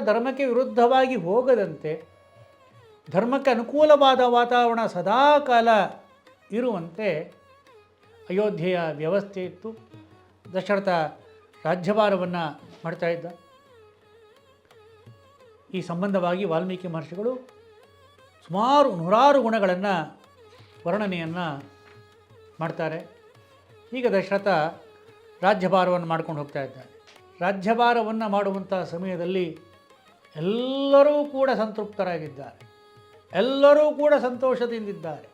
ಧರ್ಮಕ್ಕೆ ವಿರುದ್ಧವಾಗಿ ಹೋಗದಂತೆ ಧರ್ಮಕ್ಕೆ ಅನುಕೂಲವಾದ ವಾತಾವರಣ ಸದಾಕಾಲ ಇರುವಂತೆ ಅಯೋಧ್ಯೆಯ ವ್ಯವಸ್ಥೆ ಇತ್ತು. ದಶರಥ ರಾಜ್ಯಭಾರವನ್ನು ಮಾಡ್ತಾ ಇದ್ದ. ಈ ಸಂಬಂಧವಾಗಿ ವಾಲ್ಮೀಕಿ ಮಹರ್ಷಿಗಳು ಸುಮಾರು ನೂರಾರು ಗುಣಗಳನ್ನು ವರ್ಣನೆಯನ್ನು ಮಾಡ್ತಾರೆ. ಈಗ ದಶರಥ ರಾಜ್ಯಭಾರವನ್ನು ಮಾಡ್ಕೊಂಡು ಹೋಗ್ತಾ ಇದ್ದಾನೆ. ರಾಜ್ಯಭಾರವನ್ನು ಮಾಡುವಂಥ ಸಮಯದಲ್ಲಿ ಎಲ್ಲರೂ ಕೂಡ ಸಂತೃಪ್ತರಾಗಿದ್ದಾರೆ. ಎಲ್ಲರೂ ಕೂಡ ಸಂತೋಷದಿಂದಿದ್ದಾರೆ.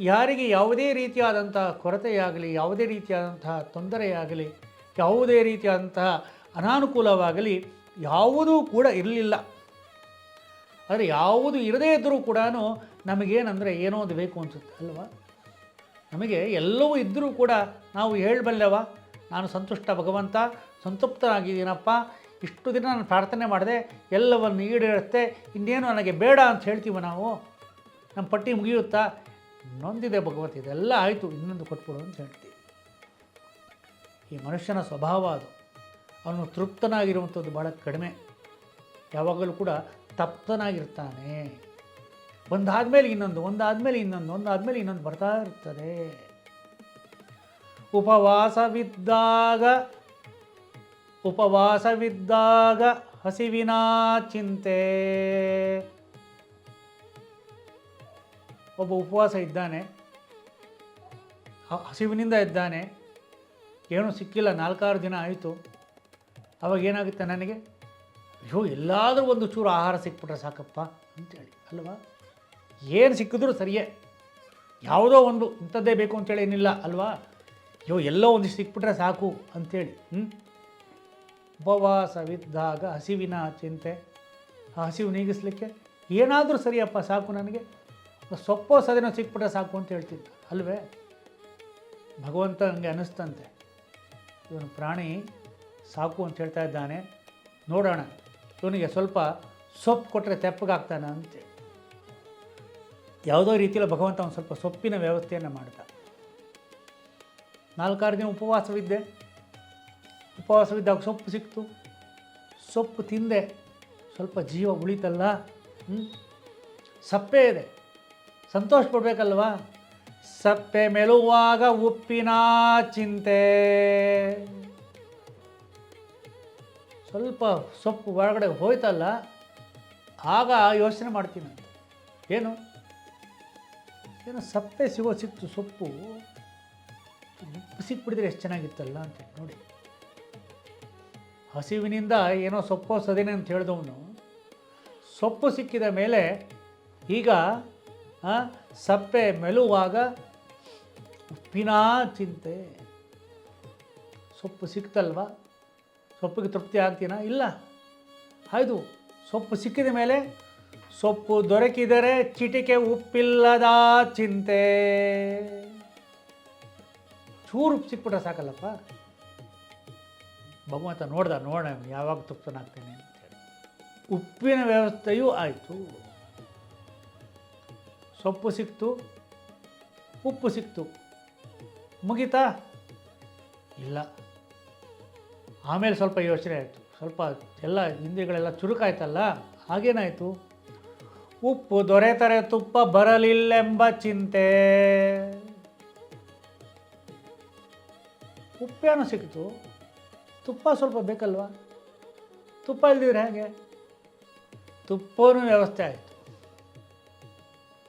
ಯಾರಿಗೆ ಯಾವುದೇ ರೀತಿಯಾದಂತಹ ಕೊರತೆಯಾಗಲಿ, ಯಾವುದೇ ರೀತಿಯಾದಂತಹ ತೊಂದರೆಯಾಗಲಿ, ಯಾವುದೇ ರೀತಿಯಾದಂತಹ ಅನಾನುಕೂಲವಾಗಲಿ ಯಾವುದೂ ಕೂಡ ಇರಲಿಲ್ಲ. ಆದರೆ ಯಾವುದು ಇರದೇ ಇದ್ದರೂ ಕೂಡ ನಮಗೇನಂದರೆ ಏನೋ ಒಂದು ಬೇಕು ಅನಿಸುತ್ತೆ, ಅಲ್ವಾ? ನಮಗೆ ಎಲ್ಲವೂ ಇದ್ದರೂ ಕೂಡ ನಾವು ಹೇಳಬಲ್ಲೆವ? ನಾನು ಸಂತುಷ್ಟ ಭಗವಂತ, ಸಂತೃಪ್ತನಾಗಿದ್ದೀನಪ್ಪ ಇಷ್ಟು ದಿನ ನಾನು ಪ್ರಾರ್ಥನೆ ಮಾಡಿದೆ, ಎಲ್ಲವನ್ನು ಈಡೇರುತ್ತೆ, ಇನ್ನೇನು ನನಗೆ ಬೇಡ ಅಂತ ಹೇಳ್ತೀವಿ ನಾವು? ನಮ್ಮ ಪಟ್ಟಿ ಮುಗಿಯುತ್ತಾ? ನೊಂದಿದೆ ಭಗವಂತ, ಇದೆಲ್ಲ ಆಯಿತು, ಇನ್ನೊಂದು ಕೊಟ್ಬಿಡು ಅಂತ ಹೇಳ್ತೀವಿ. ಈ ಮನುಷ್ಯನ ಸ್ವಭಾವ ಅದು. ಅವನು ತೃಪ್ತನಾಗಿರುವಂಥದ್ದು ಭಾಳ ಕಡಿಮೆ. ಯಾವಾಗಲೂ ಕೂಡ ತಪ್ತನಾಗಿರ್ತಾನೆ. ಒಂದಾದ್ಮೇಲೆ ಇನ್ನೊಂದು ಒಂದಾದ ಮೇಲೆ ಇನ್ನೊಂದು ಒಂದಾದ ಮೇಲೆ ಇನ್ನೊಂದು ಬರ್ತಾ ಇರ್ತದೆ. ಉಪವಾಸವಿದ್ದಾಗ ಉಪವಾಸವಿದ್ದಾಗ ಹಸಿವಿನ ಚಿಂತೆ. ಒಬ್ಬ ಉಪವಾಸ ಇದ್ದಾನೆ. ಹಸಿವಿನಿಂದ ಇದ್ದಾನೆ. ಏನೂ ಸಿಕ್ಕಿಲ್ಲ, ನಾಲ್ಕಾರು ದಿನ ಆಯಿತು. ಅವಾಗ ಏನಾಗುತ್ತೆ ನನಗೆ? ಅಯ್ಯೋ, ಎಲ್ಲಾದರೂ ಒಂದು ಚೂರು ಆಹಾರ ಸಿಕ್ಬಿಟ್ರೆ ಸಾಕಪ್ಪ ಅಂತೇಳಿ, ಅಲ್ವಾ? ಏನು ಸಿಕ್ಕಿದ್ರೂ ಸರಿಯೇ. ಯಾವುದೋ ಒಂದು ಇಂಥದ್ದೇ ಬೇಕು ಅಂತೇಳಿ ಏನಿಲ್ಲ, ಅಲ್ವಾ? ಅಯ್ಯೋ, ಎಲ್ಲೋ ಒಂದು ಸಿಕ್ಬಿಟ್ರೆ ಸಾಕು ಅಂಥೇಳಿ ಹ್ಞೂ ಉಪವಾಸವಿದ್ದಾಗ ಹಸಿವಿನ ಚಿಂತೆ. ಆ ಹಸಿವು ನೀಗಿಸ್ಲಿಕ್ಕೆ ಏನಾದರೂ ಸರಿಯಪ್ಪ, ಸಾಕು ನನಗೆ. ಸೊಪ್ಪು ಸದೇನೋ ಸಿಕ್ಬಿಟ್ರೆ ಸಾಕು ಅಂತ ಹೇಳ್ತಿದ್ದ ಅಲ್ವೇ? ಭಗವಂತ ನನಗೆ ಅನ್ನಿಸ್ತಂತೆ ಇವನು ಪ್ರಾಣಿ, ಸಾಕು ಅಂತ ಹೇಳ್ತಾ ಇದ್ದಾನೆ. ನೋಡೋಣ. ಇವನಿಗೆ ಸ್ವಲ್ಪ ಸೊಪ್ಪು ಕೊಟ್ಟರೆ ತೆಪ್ಪಗಾಗ್ತಾನೆ ಅಂತ. ಯಾವುದೋ ರೀತಿಯಲ್ಲಿ ಭಗವಂತ ಒಂದು ಸ್ವಲ್ಪ ಸೊಪ್ಪಿನ ವ್ಯವಸ್ಥೆಯನ್ನು ಮಾಡ್ದ. ನಾಲ್ಕಾರು ದಿನ ಉಪವಾಸವಿದ್ದೆ. ಉಪವಾಸವಿದ್ದಾಗ ಸೊಪ್ಪು ಸಿಕ್ತು. ಸೊಪ್ಪು ತಿಂದೆ. ಸ್ವಲ್ಪ ಜೀವ ಉಳಿತಲ್ಲ? ಸಪ್ಪೆ ಇದೆ. ಸಂತೋಷ ಪಡಬೇಕಲ್ವಾ? ಸಪ್ಪೆ ಮೆಲುವಾಗ ಉಪ್ಪಿನ ಚಿಂತೆ. ಸ್ವಲ್ಪ ಸೊಪ್ಪು ಒಳಗಡೆ ಹೋಯ್ತಲ್ಲ? ಆಗ ಯೋಚನೆ ಮಾಡ್ತೀನಿ ಏನು? ಏನೋ ಸಪ್ಪೆ ಸಿಗೋ ಸಿಕ್ತು ಸೊಪ್ಪು? ಉಪ್ಪು ಸಿಕ್ಬಿಡಿದ್ರೆ ಎಷ್ಟು ಚೆನ್ನಾಗಿತ್ತಲ್ಲ ಅಂತ ನೋಡಿ. ಹಸಿವಿನಿಂದ ಏನೋ ಸೊಪ್ಪು ಸದೇನೆ ಅಂತ ಹೇಳಿದವನು. ಸೊಪ್ಪು ಸಿಕ್ಕಿದ ಮೇಲೆ ಈಗ ಸಪ್ಪೆ ಮೆಲುವಾಗ ಉಪ್ಪಿನ ಚಿಂತೆ. ಸೊಪ್ಪು ಸಿಕ್ತಲ್ವ? ಸೊಪ್ಪಿಗೆ ತೃಪ್ತಿ ಆಗ್ತೀನ? ಇಲ್ಲ. ಆಯಿತು ಸೊಪ್ಪು ಸಿಕ್ಕಿದ ಮೇಲೆ ಸೊಪ್ಪು ದೊರಕಿದರೆ ಚಿಟಿಕೆ ಉಪ್ಪಿಲ್ಲದ ಚಿಂತೆ. ಚೂರು ಸಿಕ್ಬಿಟ್ರೆ ಸಾಕಲ್ಲಪ್ಪ? ಭಗವಂತ ನೋಡ್ದ ನೋಡ ಯಾವಾಗ ತೃಪ್ತನಾಗ್ತೇನೆ ಅಂತೇಳಿ ಉಪ್ಪಿನ ವ್ಯವಸ್ಥೆಯೂ ಆಯಿತು. ಸೊಪ್ಪು ಸಿಕ್ತು. ಉಪ್ಪು ಸಿಕ್ತು. ಮುಗೀತಾ? ಇಲ್ಲ. ಆಮೇಲೆ ಸ್ವಲ್ಪ ಯೋಚನೆ ಆಯಿತು. ಸ್ವಲ್ಪ ಎಲ್ಲ ಇಂದ್ರಿಗಳೆಲ್ಲ ಚುರುಕಾಯ್ತಲ್ಲ ಹಾಗೇನಾಯಿತು? ಉಪ್ಪು ದೊರೆತರೆ ತುಪ್ಪ ಬರಲಿಲ್ಲೆಂಬ ಚಿಂತೆ. ಉಪ್ಪೇನು ಸಿಕ್ತು. ತುಪ್ಪ ಸ್ವಲ್ಪ ಬೇಕಲ್ವಾ? ತುಪ್ಪ ಇಲ್ದಿದ್ರೆ ಹೇಗೆ? ತುಪ್ಪನೂ ವ್ಯವಸ್ಥೆ ಆಯಿತು.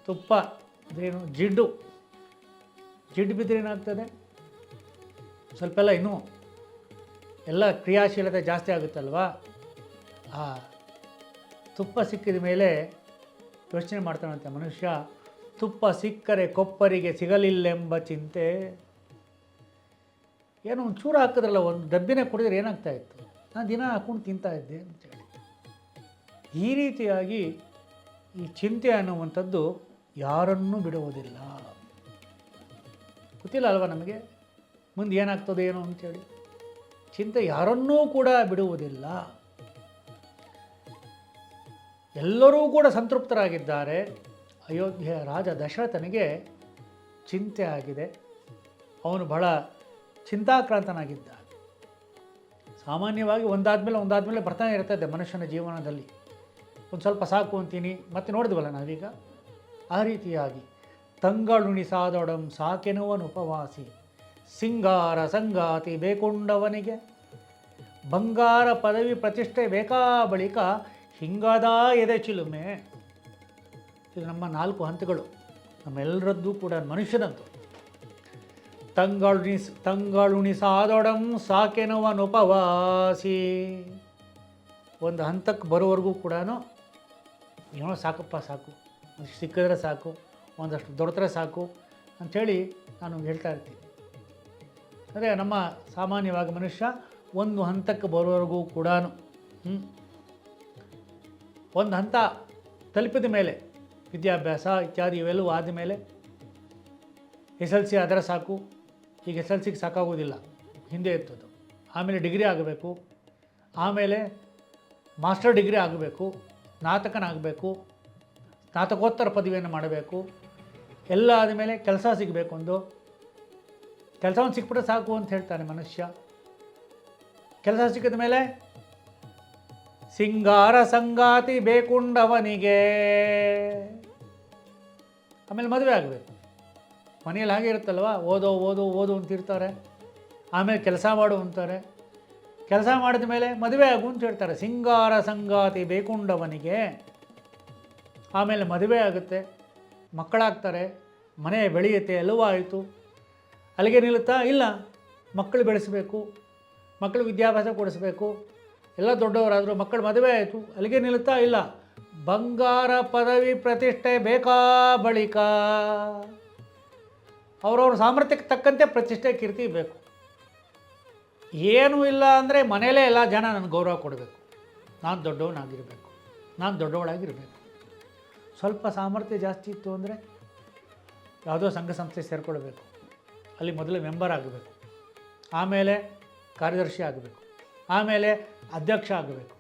ತುಪ್ಪ, ಅದೇನು, ಜಿಡ್ಡು. ಜಿಡ್ಡು ಬಿದ್ದರೆ ಏನಾಗ್ತದೆ? ಸ್ವಲ್ಪ ಎಲ್ಲ ಇನ್ನೂ ಎಲ್ಲ ಕ್ರಿಯಾಶೀಲತೆ ಜಾಸ್ತಿ ಆಗುತ್ತಲ್ವಾ? ಆ ತುಪ್ಪ ಸಿಕ್ಕಿದ ಮೇಲೆ ಯೋಚನೆ ಮಾಡ್ತಾನಂತೆ ಮನುಷ್ಯ, ತುಪ್ಪ ಸಿಕ್ಕರೆ ಕೊಪ್ಪರಿಗೆ ಸಿಗಲಿಲ್ಲೆಂಬ ಚಿಂತೆ. ಏನೋ ಒಂದು ಚೂರು ಹಾಕಿದ್ರಲ್ಲ, ಒಂದು ಡಬ್ಬಿನೇ ಕುಡಿದ್ರೆ ಏನಾಗ್ತಾ ಇತ್ತು? ನಾನು ದಿನ ಹಾಕೊಂಡು ತಿಂತಾ ಇದ್ದೆ ಅಂತೇಳಿ ಈ ರೀತಿಯಾಗಿ ಈ ಚಿಂತೆ ಅನ್ನುವಂಥದ್ದು ಯಾರನ್ನೂ ಬಿಡುವುದಿಲ್ಲ. ಗೊತ್ತಿಲ್ಲ ಅಲ್ವಾ ನಮಗೆ? ಮುಂದೆ ಏನಾಗ್ತದೆ ಏನೋ ಅಂತೇಳಿ ಚಿಂತೆ ಯಾರನ್ನೂ ಕೂಡ ಬಿಡುವುದಿಲ್ಲ. ಎಲ್ಲರೂ ಕೂಡ ಸಂತೃಪ್ತರಾಗಿದ್ದಾರೆ. ಅಯೋಧ್ಯೆಯ ರಾಜ ದಶರಥನಿಗೆ ಚಿಂತೆ ಆಗಿದೆ. ಅವನು ಬಹಳ ಚಿಂತಾಕ್ರಾಂತನಾಗಿದ್ದ ಸಾಮಾನ್ಯವಾಗಿ ಒಂದಾದ್ಮೇಲೆ ಒಂದಾದ್ಮೇಲೆ ಬರ್ತಾನೆ ಇರ್ತದೆ ಮನುಷ್ಯನ ಜೀವನದಲ್ಲಿ. ಒಂದು ಸ್ವಲ್ಪ ಸಾಕು ಅಂತೀನಿ. ಮತ್ತೆ ನೋಡಿದ್ವಲ್ಲ ನಾವೀಗ? ಆ ರೀತಿಯಾಗಿ ತಂಗಳುಣಿಸಾದೊಡಂ ಸಾಕೆನುವನು ಉಪವಾಸಿ. ಸಿಂಗಾರ ಸಂಗಾತಿ ಬೇಕೊಂಡವನಿಗೆ. ಬಂಗಾರ ಪದವಿ ಪ್ರತಿಷ್ಠೆ ಬೇಕಾ ಬಳಿಕ ಹಿಂಗಾದ ಎದೆ ಚಿಲುಮೆ. ಇದು ನಮ್ಮ ನಾಲ್ಕು ಹಂತಗಳು. ನಮ್ಮೆಲ್ಲರದ್ದು ಕೂಡ ಮನುಷ್ಯನದ್ದು. ತಂಗಳುಣಿಸ್ ತಂಗಳುಣಿಸಾದೊಡಂ ಸಾಕೆನವನುಪವಾಸಿ. ಒಂದು ಹಂತಕ್ಕೆ ಬರೋವರೆಗೂ ಕೂಡ ಏನೋ ಸಾಕಪ್ಪ ಸಾಕು. ಒಂದಿಷ್ಟು ಸಿಕ್ಕಿದ್ರೆ ಸಾಕು, ಒಂದಷ್ಟು ದೊರೆತರೆ ಸಾಕು ಅಂಥೇಳಿ ನಾನು ಹೇಳ್ತಾ ಇರ್ತೀನಿ. ಅದೇ ನಮ್ಮ ಸಾಮಾನ್ಯವಾಗಿ ಮನುಷ್ಯ ಒಂದು ಹಂತಕ್ಕೆ ಬರೋವರೆಗೂ ಕೂಡ ಒಂದು ಹಂತ ತಲುಪಿದ ಮೇಲೆ, ವಿದ್ಯಾಭ್ಯಾಸ ಇತ್ಯಾದಿ ಇವೆಲ್ಲವೂ ಆದ ಮೇಲೆ ಎಸ್ ಎಲ್ ಸಿ ಆದರೆ ಸಾಕು ಈಗ ಎಸ್ ಎಲ್ ಸಿಗೆ ಸಾಕಾಗೋದಿಲ್ಲ. ಹಿಂದೆ ಇರ್ತದ್ದು. ಆಮೇಲೆ ಡಿಗ್ರಿ ಆಗಬೇಕು. ಆಮೇಲೆ ಮಾಸ್ಟರ್ ಡಿಗ್ರಿ ಆಗಬೇಕು. ಸ್ನಾತಕನಾಗಬೇಕು. ಸ್ನಾತಕೋತ್ತರ ಪದವಿಯನ್ನು ಮಾಡಬೇಕು. ಎಲ್ಲ ಆದಮೇಲೆ ಕೆಲಸ ಸಿಗಬೇಕು ಒಂದು. ಕೆಲಸವನ್ನು ಸಿಕ್ಬಿಟ್ರೆ ಸಾಕು ಅಂತ ಹೇಳ್ತಾನೆ ಮನುಷ್ಯ. ಕೆಲಸ ಸಿಕ್ಕಿದ ಮೇಲೆ ಸಿಂಗಾರ ಸಂಗಾತಿ ಬೇಕುಂಡವನಿಗೆ. ಆಮೇಲೆ ಮದುವೆ ಆಗಬೇಕು. ಮನೆಯಲ್ಲಿ ಹಾಗೆ ಇರುತ್ತಲ್ವ? ಓದೋ, ಓದು ಓದು ಅಂತಿರ್ತಾರೆ ಆಮೇಲೆ ಕೆಲಸ ಮಾಡು ಅಂತಾರೆ. ಕೆಲಸ ಮಾಡಿದ ಮೇಲೆ ಮದುವೆ ಆಗು ಅಂತ ಹೇಳ್ತಾರೆ. ಸಿಂಗಾರ ಸಂಗಾತಿ ಬೇಕುಂಡವನಿಗೆ ಆಮೇಲೆ ಮದುವೆ ಆಗುತ್ತೆ. ಮಕ್ಕಳಾಗ್ತಾರೆ. ಮನೆ ಬೆಳೆಯುತ್ತೆ ಎಲ್ಲವೂ ಆಯಿತು ಅಲ್ಲಿಗೆ ನಿಲ್ಲುತ್ತಾ? ಇಲ್ಲ. ಮಕ್ಕಳು ಬೆಳೆಸಬೇಕು. ಮಕ್ಕಳು ವಿದ್ಯಾಭ್ಯಾಸ ಕೊಡಿಸ್ಬೇಕು. ಎಲ್ಲ ದೊಡ್ಡವರಾದರೂ ಮಕ್ಕಳು ಮದುವೆ ಆಯಿತು. ಅಲ್ಲಿಗೆ ನಿಲ್ಲುತ್ತಾ? ಇಲ್ಲ. ಬಂಗಾರ ಪದವಿ ಪ್ರತಿಷ್ಠೆ ಬೇಕಾ ಬಳಿಕ? ಅವರವ್ರ ಸಾಮರ್ಥ್ಯಕ್ಕೆ ತಕ್ಕಂತೆ ಪ್ರತಿಷ್ಠೆ ಕೀರ್ತಿ ಬೇಕು. ಏನೂ ಇಲ್ಲ ಅಂದರೆ ಮನೆಯಲ್ಲೇ ಎಲ್ಲ ಜನ ನನಗೆ ಗೌರವ ಕೊಡಬೇಕು. ನಾನು ದೊಡ್ಡವನಾಗಿರಬೇಕು. ನಾನು ದೊಡ್ಡವಳಾಗಿರಬೇಕು. ಸ್ವಲ್ಪ ಸಾಮರ್ಥ್ಯ ಜಾಸ್ತಿ ಇತ್ತು ಅಂದರೆ ಯಾವುದೋ ಸಂಘ ಸಂಸ್ಥೆ ಸೇರಿಕೊಳ್ಬೇಕು. ಅಲ್ಲಿ ಮೊದಲು ಮೆಂಬರ್ ಆಗಬೇಕು. ಆಮೇಲೆ ಕಾರ್ಯದರ್ಶಿ ಆಗಬೇಕು. ಆಮೇಲೆ ಅಧ್ಯಕ್ಷ ಆಗಬೇಕು.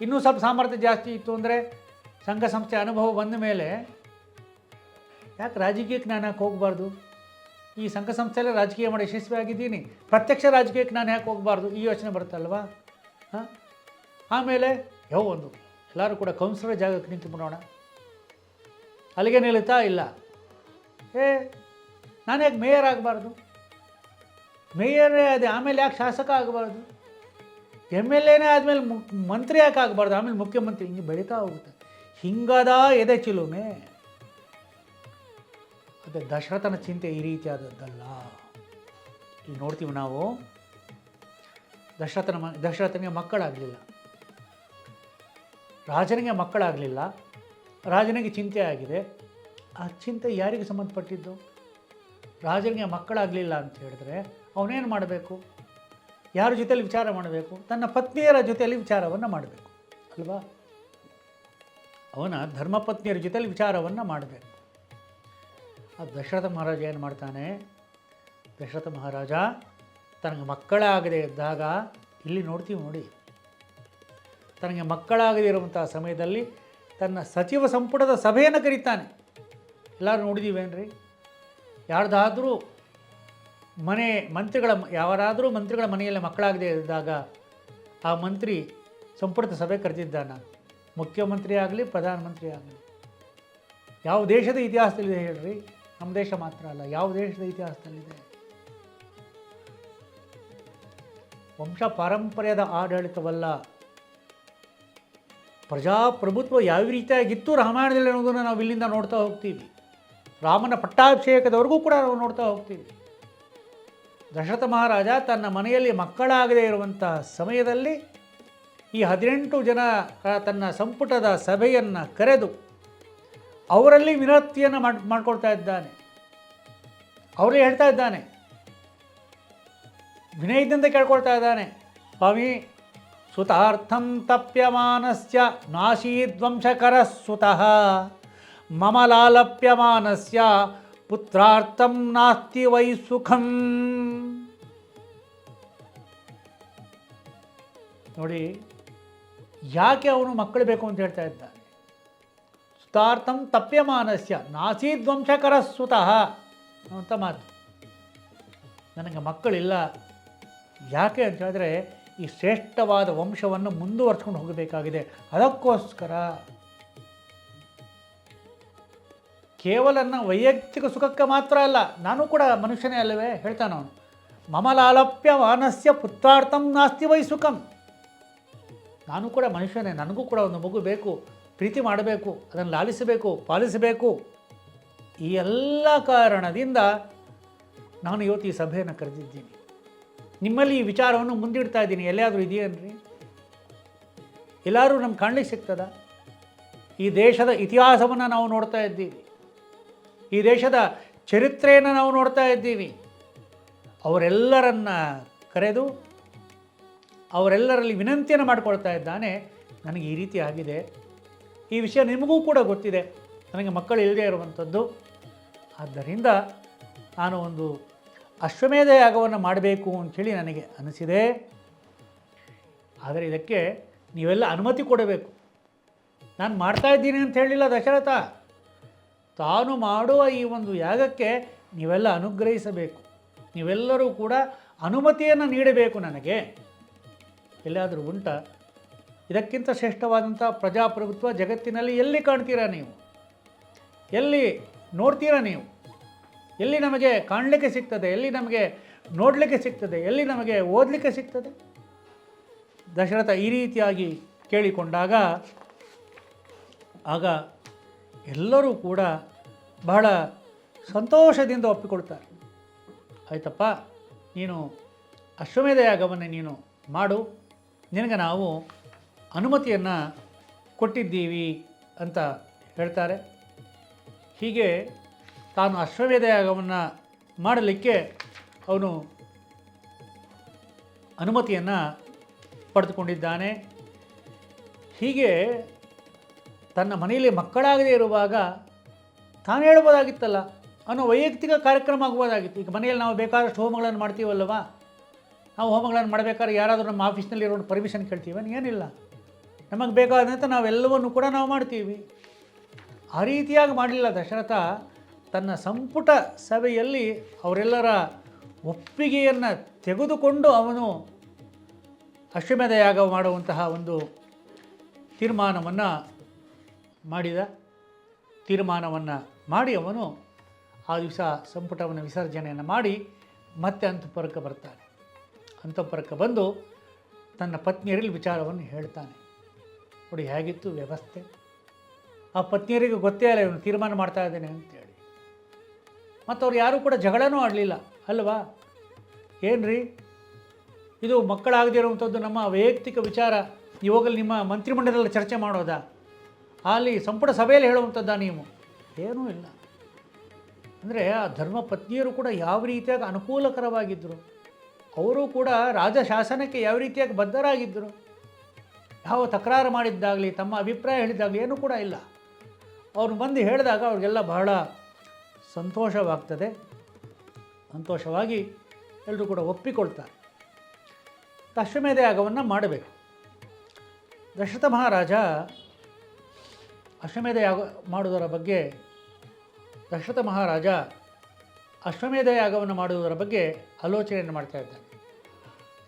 ಇನ್ನೂ ಸ್ವಲ್ಪ ಸಾಮರ್ಥ್ಯ ಜಾಸ್ತಿ ಇತ್ತು ಅಂದರೆ ಸಂಘ ಸಂಸ್ಥೆ ಅನುಭವ ಬಂದ ಮೇಲೆ ಯಾಕೆ ರಾಜಕೀಯಕ್ಕೆ ನಾನು ಹೋಗಬಾರ್ದು? ಈ ಸಂಘ ಸಂಸ್ಥೆಯಲ್ಲೇ ರಾಜಕೀಯ ಮಾಡಿ ಯಶಸ್ವಿಯಾಗಿದ್ದೀನಿ ಪ್ರತ್ಯಕ್ಷ ರಾಜಕೀಯಕ್ಕೆ ನಾನು ಯಾಕೆ ಹೋಗಬಾರ್ದು? ಈ ಯೋಚನೆ ಬರುತ್ತಲ್ವಾ ಹಾಂ? ಆಮೇಲೆ ಯಾವ ಒಂದು, ಎಲ್ಲರೂ ಕೂಡ ಕೌನ್ಸಿಲರ್ ಜಾಗಕ್ಕೆ ನಿಂತು ಬಿಡೋಣ. ಅಲ್ಲಿಗೆ ನಿಲ್ಲುತ್ತಾ ಇಲ್ಲ. ಏ, ನಾನು ಯಾಕೆ ಮೇಯರ್ ಆಗಬಾರ್ದು? ಮೇಯರೇ ಅದೇ, ಆಮೇಲೆ ಯಾಕೆ ಶಾಸಕ ಆಗಬಾರ್ದು? ಎಂ ಎಲ್ ಎನೇ ಆದಮೇಲೆ ಮು, ಮಂತ್ರಿ ಯಾಕೆ ಆಗಬಾರ್ದು? ಆಮೇಲೆ ಮುಖ್ಯಮಂತ್ರಿ, ಹಿಂಗೆ ಬೆಳೀತಾ ಹೋಗುತ್ತೆ. ಹಿಂಗದ ಎದೆ ಚಿಲುಮೆ. ಅದೇ ದಶರಥನ ಚಿಂತೆ ಈ ರೀತಿಯಾದದ್ದಲ್ಲ. ಈಗ ನೋಡ್ತೀವಿ ನಾವು. ದಶರಥನ ಮ, ದಶರಥನಿಗೆ ಮಕ್ಕಳಾಗಲಿಲ್ಲ. ರಾಜನಿಗೆ ಮಕ್ಕಳಾಗಲಿಲ್ಲ. ರಾಜನಿಗೆ ಚಿಂತೆ ಆಗಿದೆ. ಆ ಚಿಂತೆ ಯಾರಿಗೆ ಸಂಬಂಧಪಟ್ಟಿದ್ದು? ರಾಜನಿಗೆ ಮಕ್ಕಳಾಗಲಿಲ್ಲ ಅಂತ ಹೇಳಿದ್ರೆ ಅವನೇನು ಮಾಡಬೇಕು? ಯಾರ ಜೊತೆಯಲ್ಲಿ ವಿಚಾರ ಮಾಡಬೇಕು? ತನ್ನ ಪತ್ನಿಯರ ಜೊತೆಯಲ್ಲಿ ವಿಚಾರವನ್ನು ಮಾಡಬೇಕು. ಅಲ್ವಾ? ಅವನ ಧರ್ಮಪತ್ನಿಯರ ಜೊತೆಯಲ್ಲಿ ವಿಚಾರವನ್ನು ಮಾಡಬೇಕು. ಆ ದಶರಥ ಮಹಾರಾಜ ಏನು ಮಾಡ್ತಾನೆ? ದಶರಥ ಮಹಾರಾಜ, ತನಗೆ ಮಕ್ಕಳಾಗದೇ ಇದ್ದಾಗ, ಇಲ್ಲಿ ನೋಡ್ತೀವಿ ನೋಡಿ. ತನಗೆ ಮಕ್ಕಳಾಗದೇ ಇರುವಂಥ ಸಮಯದಲ್ಲಿ ತನ್ನ ಸಚಿವ ಸಂಪುಟದ ಸಭೆಯನ್ನು ಕರೀತಾನೆ. ಎಲ್ಲರೂ ನೋಡಿದ್ದೀವೇನ್ರಿ ಯಾರ್ದಾದರೂ ಮನೆ ಮಂತ್ರಿಗಳ ಯಾರಾದರೂ ಮಂತ್ರಿಗಳ ಮನೆಯಲ್ಲಿ ಮಕ್ಕಳಾಗದೇ ಇದ್ದಾಗ, ಆ ಮಂತ್ರಿ ಸಂಪುಟದ ಸಭೆ ಕರೆದಿದ್ದಾನ. ಮುಖ್ಯಮಂತ್ರಿ ಆಗಲಿ ಪ್ರಧಾನಮಂತ್ರಿ ಆಗಲಿ ಯಾವ ದೇಶದ ಇತಿಹಾಸದಲ್ಲಿದೆ ಹೇಳ್ರಿ? ನಮ್ಮ ದೇಶ ಮಾತ್ರ ಅಲ್ಲ, ಯಾವ ದೇಶದ ಇತಿಹಾಸದಲ್ಲಿದೆ? ವಂಶ ಪಾರಂಪರ್ಯದ ಆಡಳಿತವಲ್ಲ, ಪ್ರಜಾಪ್ರಭುತ್ವ ಯಾವ ರೀತಿಯಾಗಿತ್ತು ರಾಮಾಯಣದಲ್ಲಿ ಅನ್ನೋದನ್ನು ನಾವು ಇಲ್ಲಿಂದ ನೋಡ್ತಾ ಹೋಗ್ತೀವಿ. ರಾಮನ ಪಟ್ಟಾಭಿಷೇಕದವರೆಗೂ ಕೂಡ ನಾವು ನೋಡ್ತಾ ಹೋಗ್ತೀವಿ. ದಶರಥ ಮಹಾರಾಜ ತನ್ನ ಮನೆಯಲ್ಲಿ ಮಕ್ಕಳಾಗದೇ ಇರುವಂತಹ ಸಮಯದಲ್ಲಿ ಈ ಹದಿನೆಂಟು ಜನ ತನ್ನ ಸಂಪುಟದ ಸಭೆಯನ್ನು ಕರೆದು ಅವರಲ್ಲಿ ವಿನಂತಿಯನ್ನು ಮಾಡಿ ಮಾಡ್ಕೊಳ್ತಾ ಇದ್ದಾನೆ. ಅವರೇ ಹೇಳ್ತಾ ಇದ್ದಾನೆ. ವಿನಯದಿಂದ ಕೇಳ್ಕೊಳ್ತಾ ಇದ್ದಾನೆ. ಸ್ವಾಮಿ ಸುತಾರ್ಥಂ ತಪ್ಯಮಾನಸ್ಯ ನಾಶೀದ್ವಂಶಕರ ಸುತಃ. ಮಮ ಲಾಲಪ್ಯಮಾನಸ್ಯ ಪುತ್ರಾರ್ಥಂ ನಾಸ್ತಿ ವೈ ಸುಖಂ. ನೋಡಿ, ಯಾಕೆ ಅವನು ಮಕ್ಕಳು ಬೇಕು ಅಂತ ಹೇಳ್ತಾ ಇದ್ದಾನೆ ಸುತಾರ್ಥಂ ತಪ್ಯಮಾನಸ್ಯ. ನಾಸೀದ್ವಂಶಕರ ಸುತಃ ಅಂತ ಮಾತು. ನನಗೆ ಮಕ್ಕಳಿಲ್ಲ. ಯಾಕೆ ಅಂತ ಹೇಳಿದ್ರೆ, ಈ ಶ್ರೇಷ್ಠವಾದ ವಂಶವನ್ನು ಮುಂದುವರ್ಸ್ಕೊಂಡು ಹೋಗಬೇಕಾಗಿದೆ. ಅದಕ್ಕೋಸ್ಕರ ಕೇವಲ ನನ್ನ ವೈಯಕ್ತಿಕ ಸುಖಕ್ಕೆ ಮಾತ್ರ ಅಲ್ಲ, ನಾನು ಕೂಡ ಮನುಷ್ಯನೇ ಅಲ್ಲವೇ ಹೇಳ್ತಾನೆ ಅವನು. ಮಮಲಾಲಪ್ಯ ವಾನಸ್ಯ ಪುತ್ರಾರ್ಥಂ ನಾಸ್ತಿ ವೈ ಸುಖಂ. ನಾನು ಕೂಡ ಮನುಷ್ಯನೇ, ನನಗೂ ಕೂಡ ಒಂದು ಮಗು ಬೇಕು. ಪ್ರೀತಿ ಮಾಡಬೇಕು, ಅದನ್ನು ಲಾಲಿಸಬೇಕು, ಪಾಲಿಸಬೇಕು. ಈ ಎಲ್ಲ ಕಾರಣದಿಂದ ನಾನು ಇವತ್ತು ಈ ಸಭೆಯನ್ನು ಕರೆದಿದ್ದೀನಿ. ನಿಮ್ಮಲ್ಲಿ ಈ ವಿಚಾರವನ್ನು ಮುಂದಿಡ್ತಾ ಇದ್ದೀನಿ. ಎಲ್ಲಿಯಾದರೂ ಇದೆಯೇನ್ರಿ ಎಲ್ಲರೂ ನಮ್ಗೆ ಕಾಣಲಿಕ್ಕೆ ಸಿಗ್ತದ? ಈ ದೇಶದ ಇತಿಹಾಸವನ್ನು ನಾವು ನೋಡ್ತಾ ಇದ್ದೀವಿ. ಈ ದೇಶದ ಚರಿತ್ರೆಯನ್ನು ನಾವು ನೋಡ್ತಾ ಇದ್ದೀವಿ. ಅವರೆಲ್ಲರನ್ನ ಕರೆದು ಅವರೆಲ್ಲರಲ್ಲಿ ವಿನಂತಿಯನ್ನು ಮಾಡಿಕೊಳ್ತಾ ಇದ್ದಾನೆ. ನನಗೆ ಈ ರೀತಿ ಆಗಿದೆ. ಈ ವಿಷಯ ನಿಮಗೂ ಕೂಡ ಗೊತ್ತಿದೆ. ನನಗೆ ಮಕ್ಕಳು ಇಲ್ಲದೆ ಇರುವಂಥದ್ದು. ಆದ್ದರಿಂದ ನಾನು ಒಂದು ಅಶ್ವಮೇಧ ಯಾಗವನ್ನು ಮಾಡಬೇಕು ಅಂಥೇಳಿ ನನಗೆ ಅನಿಸಿದೆ. ಆದರೆ ಇದಕ್ಕೆ ನೀವೆಲ್ಲ ಅನುಮತಿ ಕೊಡಬೇಕು. ನಾನು ಮಾಡ್ತಾ ಇದ್ದೀನಿ ಅಂತ ಹೇಳಿಲ್ಲ ದಶರಥ. ತಾನು ಮಾಡುವ ಈ ಒಂದು ಯಾಗಕ್ಕೆ ನೀವೆಲ್ಲ ಅನುಗ್ರಹಿಸಬೇಕು. ನೀವೆಲ್ಲರೂ ಕೂಡ ಅನುಮತಿಯನ್ನು ನೀಡಬೇಕು ನನಗೆ. ಎಲ್ಲಾದರೂ ಉಂಟ? ಇದಕ್ಕಿಂತ ಶ್ರೇಷ್ಠವಾದಂಥ ಪ್ರಜಾಪ್ರಭುತ್ವ ಜಗತ್ತಿನಲ್ಲಿ ಎಲ್ಲಿ ಕಾಣ್ತೀರಾ ನೀವು? ಎಲ್ಲಿ ನೋಡ್ತೀರಾ ನೀವು? ಎಲ್ಲಿ ನಮಗೆ ಕಾಣಲಿಕ್ಕೆ ಸಿಗ್ತದೆ? ಎಲ್ಲಿ ನಮಗೆ ನೋಡಲಿಕ್ಕೆ ಸಿಗ್ತದೆ? ಎಲ್ಲಿ ನಮಗೆ ಓದಲಿಕ್ಕೆ ಸಿಗ್ತದೆ? ದಶರಥ ಈ ರೀತಿಯಾಗಿ ಕೇಳಿಕೊಂಡಾಗ, ಆಗ ಎಲ್ಲರೂ ಕೂಡ ಬಹಳ ಸಂತೋಷದಿಂದ ಒಪ್ಪಿಕೊಳ್ತಾರೆ. ಆಯ್ತಪ್ಪ, ನೀನು ಅಶ್ವಮೇಧ ಯಾಗವನ್ನು ನೀನು ಮಾಡು. ನಿನಗೆ ನಾವು ಅನುಮತಿಯನ್ನು ಕೊಟ್ಟಿದ್ದೀವಿ ಅಂತ ಹೇಳ್ತಾರೆ. ಹೀಗೆ ತಾನು ಅಶ್ವಮೇಧ ಯಾಗವನ್ನು ಮಾಡಲಿಕ್ಕೆ ಅವನು ಅನುಮತಿಯನ್ನು ಪಡೆದುಕೊಂಡಿದ್ದಾನೆ. ಹೀಗೆ ತನ್ನ ಮನೆಯಲ್ಲಿ ಮಕ್ಕಳಾಗದೇ ಇರುವಾಗ ತಾನು ಹೇಳ್ಬೋದಾಗಿತ್ತಲ್ಲ, ಅನ್ನೋ ವೈಯಕ್ತಿಕ ಕಾರ್ಯಕ್ರಮ ಆಗ್ಬೋದಾಗಿತ್ತು ಈಗ ಮನೆಯಲ್ಲಿ ನಾವು ಬೇಕಾದಷ್ಟು ಹೋಮಗಳನ್ನು ಮಾಡ್ತೀವಲ್ವ ನಾವು ಹೋಮಗಳನ್ನು ಮಾಡಬೇಕಾದ್ರೆ ಯಾರಾದರೂ ನಮ್ಮ ಆಫೀಸ್ನಲ್ಲಿ ಇರೋ ಪರ್ಮಿಷನ್ ಕೇಳ್ತೀವಿ, ಏನಿಲ್ಲ. ನಮಗೆ ಬೇಕಾದಂಥ ನಾವೆಲ್ಲವನ್ನು ಕೂಡ ನಾವು ಮಾಡ್ತೀವಿ. ಆ ರೀತಿಯಾಗಿ ಮಾಡಲಿಲ್ಲ ದಶರಥ ತನ್ನ ಸಂಪುಟ ಸಭೆಯಲ್ಲಿ ಅವರೆಲ್ಲರ ಒಪ್ಪಿಗೆಯನ್ನು ತೆಗೆದುಕೊಂಡು ಅವನು ಅಶ್ವಮೇಧ ಯಾಗ ಮಾಡುವಂತಹ ಒಂದು ತೀರ್ಮಾನವನ್ನು ಮಾಡಿದ. ತೀರ್ಮಾನವನ್ನು ಮಾಡಿ ಅವನು ಆ ದಿವಸ ಸಂಪುಟವನ್ನು ವಿಸರ್ಜನೆಯನ್ನು ಮಾಡಿ ಮತ್ತೆ ಅಂತಃಪುರಕ್ಕೆ ಬರ್ತಾನೆ. ಅಂತಃಪುರಕ್ಕೆ ಬಂದು ತನ್ನ ಪತ್ನಿಯರಲ್ಲಿ ವಿಚಾರವನ್ನು ಹೇಳ್ತಾನೆ. ನೋಡಿ ಹೇಗಿತ್ತು ವ್ಯವಸ್ಥೆ? ಆ ಪತ್ನಿಯರಿಗೆ ಗೊತ್ತೇ ಇಲ್ಲ ಇವನು ತೀರ್ಮಾನ ಮಾಡ್ತಾ ಇದ್ದೇನೆ ಅಂತೇಳಿ. ಮತ್ತು ಅವ್ರು ಯಾರೂ ಕೂಡ ಜಗಳನೂ ಆಡಲಿಲ್ಲ, ಅಲ್ವಾ? ಏನ್ರಿ? ಇದು ಮಕ್ಕಳಾಗದಿರುವಂಥದ್ದು ನಮ್ಮ ವೈಯಕ್ತಿಕ ವಿಚಾರ. ಇವಾಗಲೂ ನಿಮ್ಮ ಮಂತ್ರಿಮಂಡಲದಲ್ಲಿ ಚರ್ಚೆ ಮಾಡೋದಾ? ಅಲ್ಲಿ ಸಂಪುಟ ಸಭೆಯಲ್ಲಿ ಹೇಳುವಂಥದ್ದಾ ನೀವು? ಏನೂ ಇಲ್ಲ. ಅಂದರೆ ಆ ಧರ್ಮ ಪತ್ನಿಯರು ಕೂಡ ಯಾವ ರೀತಿಯಾಗಿ ಅನುಕೂಲಕರವಾಗಿದ್ದರು ಅವರು ಕೂಡ ರಾಜ ಶಾಸನಕ್ಕೆ ಯಾವ ರೀತಿಯಾಗಿ ಬದ್ಧರಾಗಿದ್ದರು ಯಾವ ತಕರಾರು ಮಾಡಿದ್ದಾಗಲಿ, ತಮ್ಮ ಅಭಿಪ್ರಾಯ ಹೇಳಿದ್ದಾಗಲಿ ಏನೂ ಕೂಡ ಇಲ್ಲ. ಅವ್ರು ಬಂದು ಹೇಳಿದಾಗ ಅವ್ರಿಗೆಲ್ಲ ಬಹಳ ಸಂತೋಷವಾಗ್ತದೆ. ಸಂತೋಷವಾಗಿ ಎಲ್ಲರೂ ಕೂಡ ಒಪ್ಪಿಕೊಳ್ತಾರೆ. ಅಶ್ವಮೇಧ ಯಾಗವನ್ನು ಮಾಡಬೇಕು. ದಶರಥ ಮಹಾರಾಜ ಅಶ್ವಮೇಧ ಯಾಗ ಮಾಡುವುದರ ಬಗ್ಗೆ, ದಶರಥ ಮಹಾರಾಜ ಅಶ್ವಮೇಧ ಯಾಗವನ್ನು ಮಾಡುವುದರ ಬಗ್ಗೆ ಆಲೋಚನೆಯನ್ನು ಮಾಡ್ತಾ ಇದ್ದಾರೆ.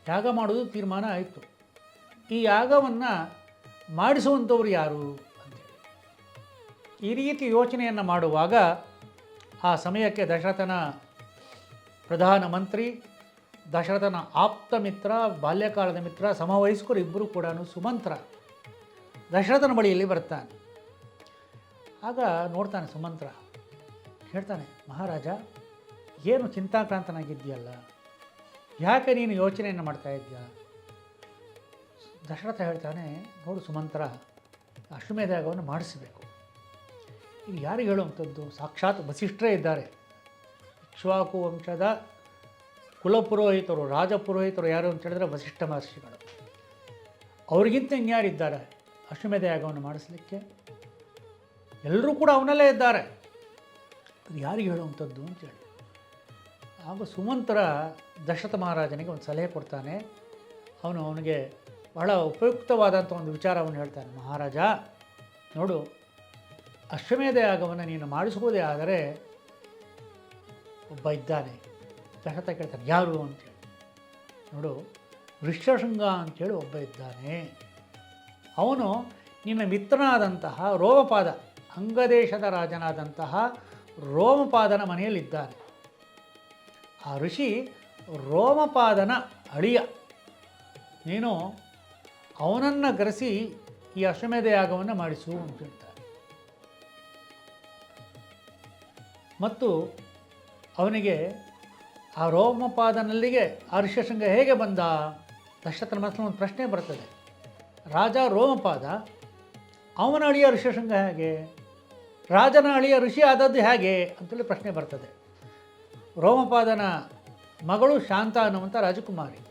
ಯಾಗ ಮಾಡುವುದು ತೀರ್ಮಾನ ಆಯಿತು. ಈ ಯಾಗವನ್ನು ಮಾಡಿಸುವಂಥವ್ರು ಯಾರು ಈ ರೀತಿ ಯೋಚನೆಯನ್ನು ಮಾಡುವಾಗ ಆ ಸಮಯಕ್ಕೆ ದಶರಥನ ಪ್ರಧಾನಮಂತ್ರಿ ದಶರಥನ ಆಪ್ತ ಮಿತ್ರ, ಬಾಲ್ಯಕಾಲದ ಮಿತ್ರ, ಸಮವಯಸ್ಕರು ಇಬ್ಬರು ಕೂಡ ಸುಮಂತ್ರ ದಶರಥನ ಬಳಿಯಲ್ಲಿ ಬರ್ತಾನೆ. ಆಗ ನೋಡ್ತಾನೆ ಸುಮಂತ್ರ, ಹೇಳ್ತಾನೆ, ಮಹಾರಾಜ, ಏನು ಚಿಂತಾಕ್ರಾಂತನಾಗಿದ್ದೀಯಲ್ಲ? ಯಾಕೆ ನೀನು ಯೋಚನೆಯನ್ನು ಮಾಡ್ತಾ ಇದ್ದೀಯ? ದಶರಥ ಹೇಳ್ತಾನೆ, ನೋಡು ಸುಮಂತ್ರ ಅಶ್ವಮೇಧ ಯಾಗವನ್ನು ಮಾಡಿಸಬೇಕು. ಈಗ ಯಾರಿಗೆ ಹೇಳುವಂಥದ್ದು? ಸಾಕ್ಷಾತ್ ವಸಿಷ್ಠರೇ ಇದ್ದಾರೆ. ಇಕ್ಷ್ವಾಕು ವಂಶದ ಕುಲಪುರೋಹಿತರು, ರಾಜಪುರೋಹಿತರು ಯಾರು ಅಂತ ಹೇಳಿದ್ರೆ ವಸಿಷ್ಠ ಮಹರ್ಷಿಗಳು. ಅವರಿಗಿಂತ ಇನ್ಯಾರಿದ್ದಾರೆ ಅಶ್ವಮೇಧ ಯಾಗವನ್ನು ಮಾಡಿಸಲಿಕ್ಕೆ? ಎಲ್ಲರೂ ಕೂಡ ಅವನಲ್ಲೇ ಇದ್ದಾರೆ. ಅದು ಯಾರಿಗೆ ಹೇಳುವಂಥದ್ದು ಅಂತೇಳಿ ಆಗ ಸುಮಂತರ ದಶರಥ ಮಹಾರಾಜನಿಗೆ ಒಂದು ಸಲಹೆ ಕೊಡ್ತಾನೆ. ಅವನು ಅವನಿಗೆ ಬಹಳ ಉಪಯುಕ್ತವಾದಂಥ ಒಂದು ವಿಚಾರವನ್ನು ಹೇಳ್ತಾನೆ ಮಹಾರಾಜ. ನೋಡು, ಅಶ್ವಮೇಧ ಯಾಗವನ್ನು ನೀನು ಮಾಡಿಸುವುದೇ ಆದರೆ ಒಬ್ಬ ಇದ್ದಾನೆ. ದಶರಥ ಕೇಳ್ತಾನೆ, ಯಾರು ಅಂತೇಳಿ ನೋಡು ಋಷ್ಯಶೃಂಗ ಅಂತೇಳಿ ಒಬ್ಬ ಇದ್ದಾನೆ. ಅವನು ನಿನ್ನ ಮಿತ್ರನಾದಂತಹ ರೋಮಪಾದ, ಅಂಗದೇಶದ ರಾಜನಾದಂತಹ ರೋಮಪಾದನ ಮನೆಯಲ್ಲಿದ್ದಾನೆ. ಆ ಋಷಿ ರೋಮಪಾದನ ಅಳಿಯ. ನೀನು ಅವನನ್ನು ಗರೆಸಿ ಈ ಅಶ್ವಮೇಧ ಯಾಗವನ್ನು ಮಾಡಿಸು ಅಂತ ಹೇಳ್ತಾರೆ. ಮತ್ತು ಅವನಿಗೆ ಆ ರೋಮಪಾದನಲ್ಲಿಗೆ ಆ ಋಷ್ಯಶೃಂಗ ಹೇಗೆ ಬಂದ? ದಶರಥನ ಮನಸ್ಸಿನ ಒಂದು ಪ್ರಶ್ನೆ ಬರ್ತದೆ. ರಾಜ ರೋಮಪಾದ, ಅವನ ಅಳಿಯ ಋಷ್ಯಶೃಂಗ ಹೇಗೆ? ರಾಜನ ಅಳಿಯ ಋಷಿ ಆದದ್ದು ಹೇಗೆ ಅಂತೇಳಿ ಪ್ರಶ್ನೆ ಬರ್ತದೆ. ರೋಮಪಾದನ ಮಗಳು ಶಾಂತ ಅನ್ನುವಂಥ ರಾಜಕುಮಾರಿ.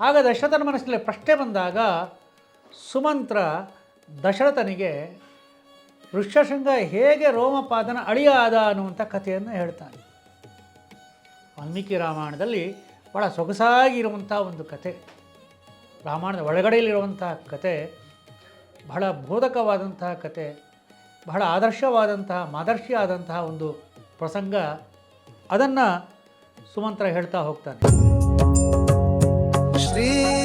ಆಗ ದಶರಥನ ಮನಸ್ಸಿನಲ್ಲಿ ಪ್ರಶ್ನೆ ಬಂದಾಗ ಸುಮಂತ್ರ ದಶರಥನಿಗೆ ಋಷ್ಯಶೃಂಗ ಹೇಗೆ ರೋಮಪಾದನ ಅಳಿಯಾದ ಅನ್ನುವಂಥ ಕಥೆಯನ್ನು ಹೇಳ್ತಾನೆ. ವಾಲ್ಮೀಕಿ ರಾಮಾಯಣದಲ್ಲಿ ಭಾಳ ಸೊಗಸಾಗಿರುವಂಥ ಒಂದು ಕತೆ ರಾಮಾಯಣದ ಒಳಗಡೆಯಲ್ಲಿರುವಂತಹ ಕತೆ ಬಹಳ ಬೋಧಕವಾದಂತಹ ಕತೆ ಬಹಳ ಆದರ್ಶವಾದಂತಹ ಮಾದರ್ಶಿ ಆದಂತಹ ಒಂದು ಪ್ರಸಂಗ, ಅದನ್ನು ಸುಮಂತ್ರ ಹೇಳ್ತಾ ಹೋಗ್ತಾನೆ. así.